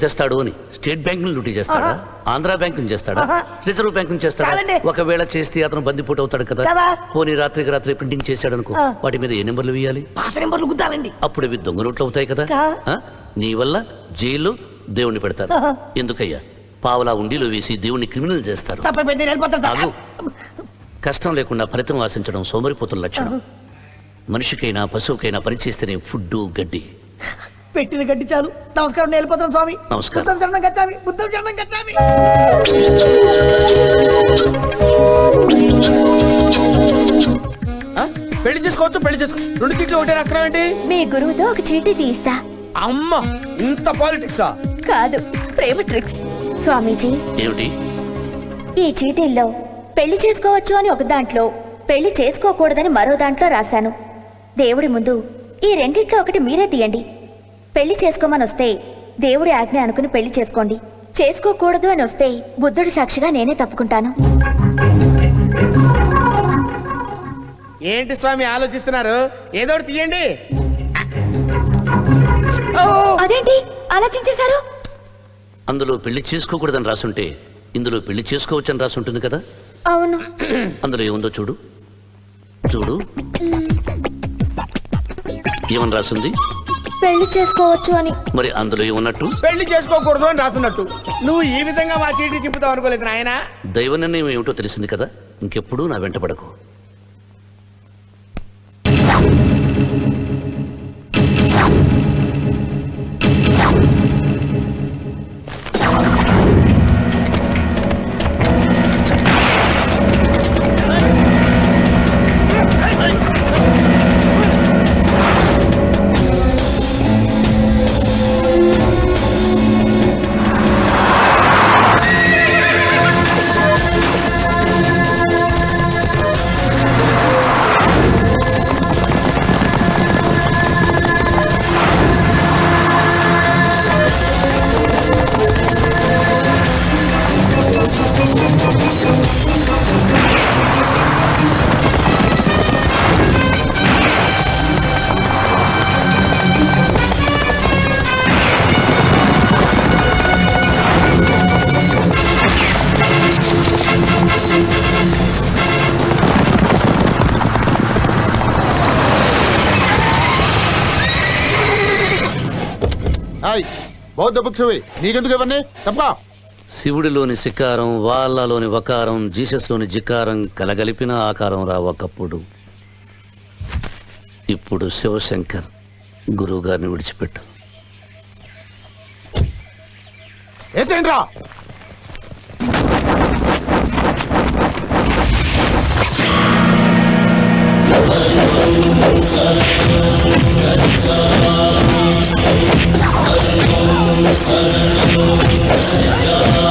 తెస్తాడు అని. State bank లూటీ చేస్తాడా? ఆంధ్ర బ్యాంక్ చేస్తాడా? ఆహా. రిజర్వ్ బ్యాంక్ చేస్తాడా? కాదండి. ఒకవేళ చేస్తే అతను బందిపోటు అవుతాడు కదా. పోనీ రాత్రికి రాత్రి ప్రింటింగ్ చేశాడు అనుకో. వాటి మీద ఏ నెంబర్లు వేయాలి? పాత నెంబర్లు గుద్దాలండి. అప్పుడు ఇవి దొంగ నోట్లు అవుతాయి కదా? నీ వల్ల జైల్లో దేవుణ్ణి పెడతారు. ఎందుకయ్యా? పావలా ఉండిలో వేసి దేవుణ్ణి క్రిమినల్ చేస్తారు. కష్టం లేకుండా ఫలితం ఆశించడం సోమరిపోతుల లక్షణం. మనిషికైనా పశువుకైనా పనిచేస్తేనే ఫుడ్ గడ్డి. పెట్టిన గడ్డి చాలు. నమస్కారం నేను వెళ్ళిపోతాను స్వామి. నమస్కారం. బుద్ధం చరణం గచ్చామి బుద్ధం చరణం గచ్చామి. ఆ? పెళ్ళి చేసుకోవచ్చు పెళ్ళి చేసుకో. రెండు తిట్లు ఒకటే ఏంటి? మీ గురువుతో ఒక చీటీ తీస్తా అమ్మ! ఇంత పాలిటిక్సా కాదు ప్రేమ ట్రిక్స్ స్వామీజీ ఏమిటి? ఈ చీటీల్లో పెళ్ళి చేసుకోవచ్చు అని ఒక దాంట్లో పెళ్ళి చేసుకోకూడదని మరో దాంట్లో రాశాను. దేవుడి ముందు ఈ రెండిట్లో ఒకటి మీరే తీయండి. పెళ్ళి చేసుకోమని వస్తే దేవుడి ఆజ్ఞ అనుకుని పెళ్ళి చేసుకోండి. చేసుకోకూడదు అని వస్తే బుద్ధుడి సాక్షిగా నేనే తప్పుకుంటాను. ఏంటి స్వామి ఆలోచిస్తున్నారు? ఏదో ఒకటి తీయండి. అదేంటి? ఆలోచించేశారు? అందులో పెళ్ళి చేసుకోకూడదని రాసుంటే ఇందులో పెళ్ళి చేసుకోవచ్చని రాసి ఉంటుంది కదా? అవును. అందులో ఏముందో చూడు. చూడు. ఏమని రాసింది? పెళ్ళి చేసుకోవచ్చు అని. మరి అందులో ఏమన్నట్టు? పెళ్ళి చేసుకోకూడదు అని రాస్తున్నట్టు నువ్వు ఈ విధంగా మా చీటీ తిప్పుతావు అనుకోలేదు నాయన. దైవ నిర్ణయం ఏమిటో తెలిసింది కదా? ఇంకెప్పుడు నా వెంట పడకు. హాయ్. బౌద్ధ బుక్స్ నీకెందుకు ఇవన్నీ? తప్ప శివుడిలోని శికారం వాళ్ళలోని వకారం జీసస్లోని జికారం కలగలిపిన ఆకారం రా ఒకప్పుడు. ఇప్పుడు శివశంకర్ గురువు గారిని విడిచిపెట్టు. ఏసేంటి రా ఆ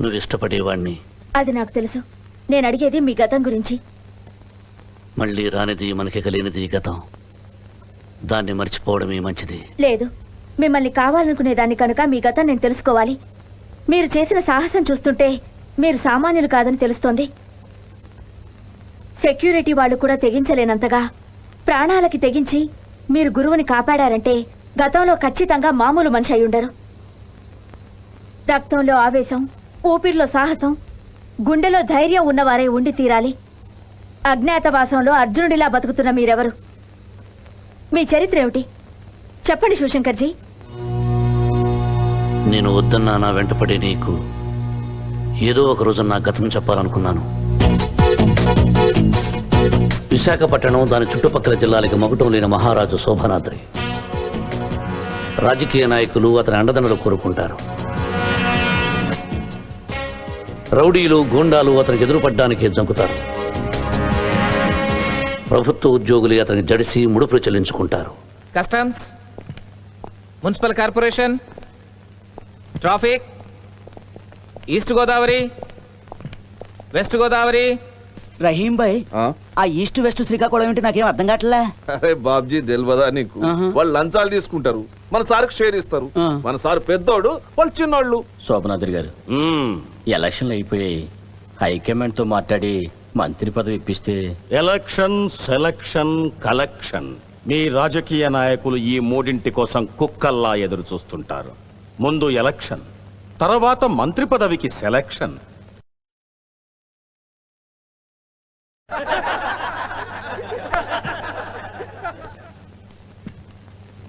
నువ్వు ఇష్టపడేవాణ్ణి. అది నాకు తెలుసు. నేను అడిగేది మీ గతం గురించి. మళ్ళీ రానిది మనకి కలిగినది గతం. దాన్ని మర్చిపోవడమే మంచిది. లేదు. మిమ్మల్ని కావాలనుకునే దాన్ని కనుక మీ గతం నేను తెలుసుకోవాలి. మీరు చేసిన సాహసం చూస్తుంటే మీరు సామాన్యులు కాదని తెలుస్తోంది. సెక్యూరిటీ వాళ్ళు కూడా తెగించలేనంతగా ప్రాణాలకి తెగించి మీరు గురువుని కాపాడారంటే గతంలో ఖచ్చితంగా మామూలు మనిషి అయి ఉండరు. రక్తంలో ఆవేశం ఊపిరిలో సాహసం గుండెలో ధైర్యం ఉన్నవారే ఉండి తీరాలి. అజ్ఞాతవాసంలో అర్జునుడిలా బతుకుతున్న మీరెవరు? మీ చరిత్ర ఏమిటి చెప్పండి శివశంకర్జీ నేను వద్దన్నా నా వెంటపడే నీకు ఏదో ఒక రోజు నా గతం చెప్పాలనుకున్నాను. విశాఖపట్నం దాని చుట్టుపక్కల జిల్లాలకి మగుటం లేని మహారాజు శోభనాద్రి. రాజకీయ నాయకులు అతని అండదండలు కోరుకుంటారు. రౌడీలు గూండాలు అతనికి ఎదురుపడ్డానికి జంకుతారు ప్రభుత్వ ఉద్యోగులు అతనికి జడిసి ముడుపులు చెల్లించుకుంటారు. Customs municipal corporation traffic east Godavari west Godavari. Rahim Bhai ఆ? ఈస్ట్ వెస్ట్ శ్రీకాకుళం ఏంటి నాకేం అర్థం కావట్లే? అరే బాబ్జీ తెలియదా నీకు. వాళ్ళు లంచాలు తీసుకుంటారు. మన సార్కి షేర్ ఇస్తారు. మన సార్ పెద్దోడు వాళ్ళు చిన్నోళ్ళు. శోభనాథుడి గారు. ఎలక్షన్లు అయిపోయాయి. హైకమాండ్తో మాట్లాడి మంత్రి పదవి ఇప్పిస్తే. Election selection collection. మీ రాజకీయ నాయకులు ఈ మూడింటి కోసం కుక్కల్లా ఎదురు చూస్తుంటారు ముందు ఎలక్షన్ తర్వాత మంత్రి పదవికి సెలక్షన్.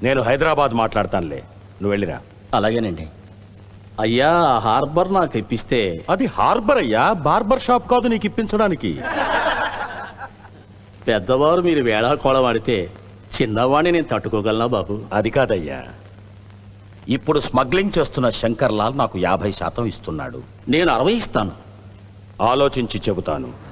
నేను హైదరాబాద్ మాట్లాడతానులే. నువ్వు వెళ్ళిరా. అలాగేనండి. అయ్యా ఆ హార్బర్ నాకు ఇప్పిస్తే. అది హార్బర్ అయ్యా? బార్బర్ షాప్ కాదు నీకు ఇప్పించడానికి. పెద్దవారు మీరు వేళా కోళమాడితే చిన్నవాడిని నేను తట్టుకోగలనా బాబు? అది కాదయ్యా. ఇప్పుడు స్మగ్లింగ్ చేస్తున్న శంకర్ లాల్ నాకు యాభై శాతం ఇస్తున్నాడు. నేను అరవై ఇస్తాను. ఆలోచించి చెబుతాను.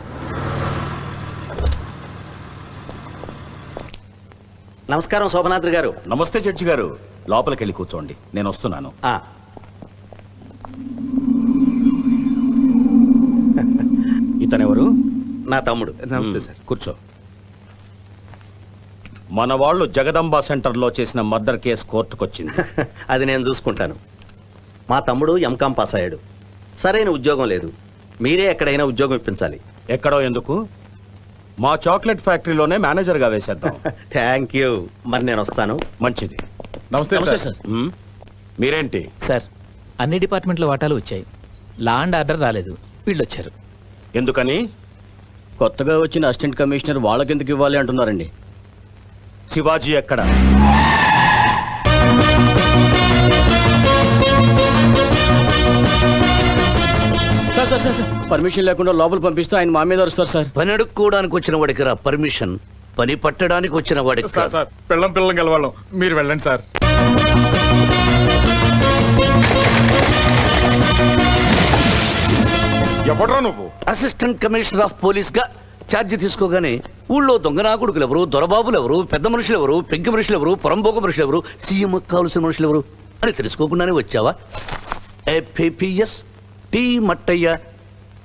నమస్కారం శోభనాద్రి గారు. నమస్తే జడ్జి గారు. లోపలికి వెళ్ళి కూర్చోండి. నేను వస్తున్నాను. ఇతనెవరు? నా తమ్ముడు. నమస్తే సార్. కూర్చో. మన వాళ్ళు జగదంబ సెంటర్లో చేసిన మర్డర్ కేసు కోర్టుకొచ్చింది. అది నేను చూసుకుంటాను. మా తమ్ముడు ఎంకాం పాస్ అయ్యాడు. సరైన ఉద్యోగం లేదు. మీరే ఎక్కడైనా ఉద్యోగం ఇప్పించాలి. ఎక్కడో ఎందుకు? మా చాక్లెట్ ఫ్యాక్టరీలోనే మేనేజర్గా వేసేద్దాం. థ్యాంక్ యూ మరి నేను వస్తాను. మంచిది. నమస్తే సార్? మీరేంటి? సార్ అన్ని డిపార్ట్మెంట్ల వాటాలు వచ్చాయి. లా అండ్ ఆర్డర్ రాలేదు. వీళ్ళు వచ్చారు ఎందుకని? కొత్తగా వచ్చిన అసిస్టెంట్ కమిషనర్ వాళ్ళకెందుకు ఇవ్వాలి అంటున్నారండి? శివాజీ ఎక్కడ? Sir sir sir. Sir, permission లేకుండా లోపల పంపిస్తే ఆయన మా మీద వస్తారు సార్. పని అడుక్కోవడానికి వచ్చిన వాడికి రా పర్మిషన్. పని పట్టడానికి వచ్చిన వాడికి సార్. సార్ పిల్లం పిల్లం గెలవాళ్ళం మీరు వెళ్ళండి సార్. ఎవడ్రా నువ్వు? అసిస్టెంట్ కమిషనర్ ఆఫ్ పోలీస్గా ఛార్జ్ తీసుకోగానే ఊళ్ళో దొంగనాకుడుకులు ఎవరు దొరబాబులు ఎవరు పెద్ద మనుషులు ఎవరు పెంకి మనుషులు ఎవరు పొరంబోక మనుషులు ఎవరు సీఎం కావలసిన మనుషులు ఎవరు అని తెలుసుకోకుండానే వచ్చావా? ఏపీఎస్ టీ మట్టయ్య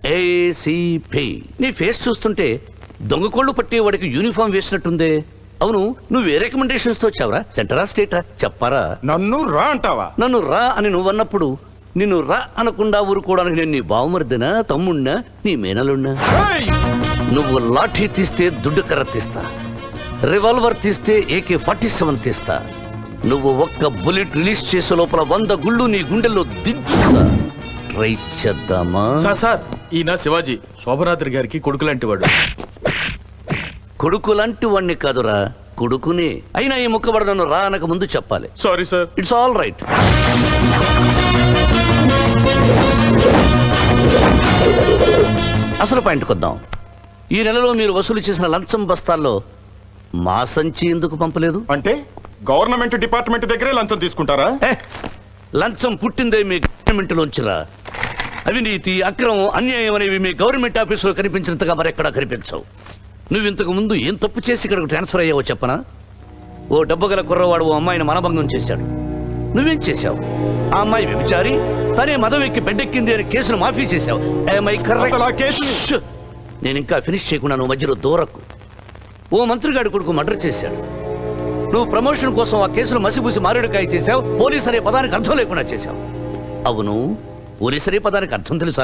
ఏసీపీ నీ ఫేస్ చూస్తుంటే దొంగ కోళ్ళు పట్టే వాడికి యూనిఫామ్ వేసినట్టుందే. అవును నువ్వు ఏ రికమెండేషన్స్తో వచ్చావురా? సెంటరా స్టేటా? చెప్పారా? నన్ను రా అంటావా? నన్ను రా అని నువ్వన్నప్పుడు నిన్ను రా అనకుండా ఊరుకోవడానికి నేను నీ బావమరిదినా తమ్ముణ్ణా నీ మేనలున్నా! నువ్వు లాఠీ తీస్తే దుడ్డు కర్ర తీస్తా. రివాల్వర్ తీస్తే ఏకే ఫార్టీ సెవెన్ తీస్తా. నువ్వు ఒక్క బుల్లెట్ రిలీజ్ చేసే లోపల వంద గుళ్ళు నీ గుండెల్లో దించుతా. ట్రై చేద్దామా? సార్ సార్ ఈయన శివాజీ శోభనాద్రి గారికి కొడుకు లాంటి వాడు కొడుకు లాంటి వాణ్ణి కాదురా కొడుకునే. అయినా ఈ ముక్కబడ నన్ను రా అనక ముందు చెప్పాలి. Sorry sir it's all right అసలు పాయింట్కి వద్దాం. ఈ నెలలో మీరు వసూలు చేసిన లంచం బస్తాల్లో మా సంచి ఎందుకు పంపలేదు? అంటే గవర్నమెంట్ డిపార్ట్మెంట్ దగ్గరే లంచం తీసుకుంటారా? ఏ, లంచం పుట్టిందే మీ గవర్నమెంట్లోంచిరా అవినీతి అక్రమం అన్యాయం అనేవి మీ గవర్నమెంట్ ఆఫీసులో కనిపించినంతగా మరెక్కడా కనిపించవు. నువ్వు ఇంతకు ముందు ఏం తప్పు చేసి ఇక్కడికి ట్రాన్స్ఫర్ అయ్యావో చెప్పనా? ఓ డబ్బు గల కుర్రవాడు ఓ అమ్మాయిని మనభంగం చేశాడు. నువ్వేం చేశావు? ఆ అమ్మాయి వ్యభిచారి తనే మదం ఎక్కి బెడ్డెక్కింది అని కేసును మాఫీ చేశావు! నేను ఇంకా ఫినిష్ చేయకుండా నువ్వు మధ్యలో దూరకు. ఓ మంత్రిగాడి కొడుకు మర్డర్ చేశాడు. నువ్వు ప్రమోషన్ కోసం ఆ కేసును మసిపూసి మారేడుకాయ చేశావు. పోలీస్ అనే పదానికి అర్థం లేకుండా చేశావు. అవును? పోలీస్ పదానికి అర్థం తెలుసా?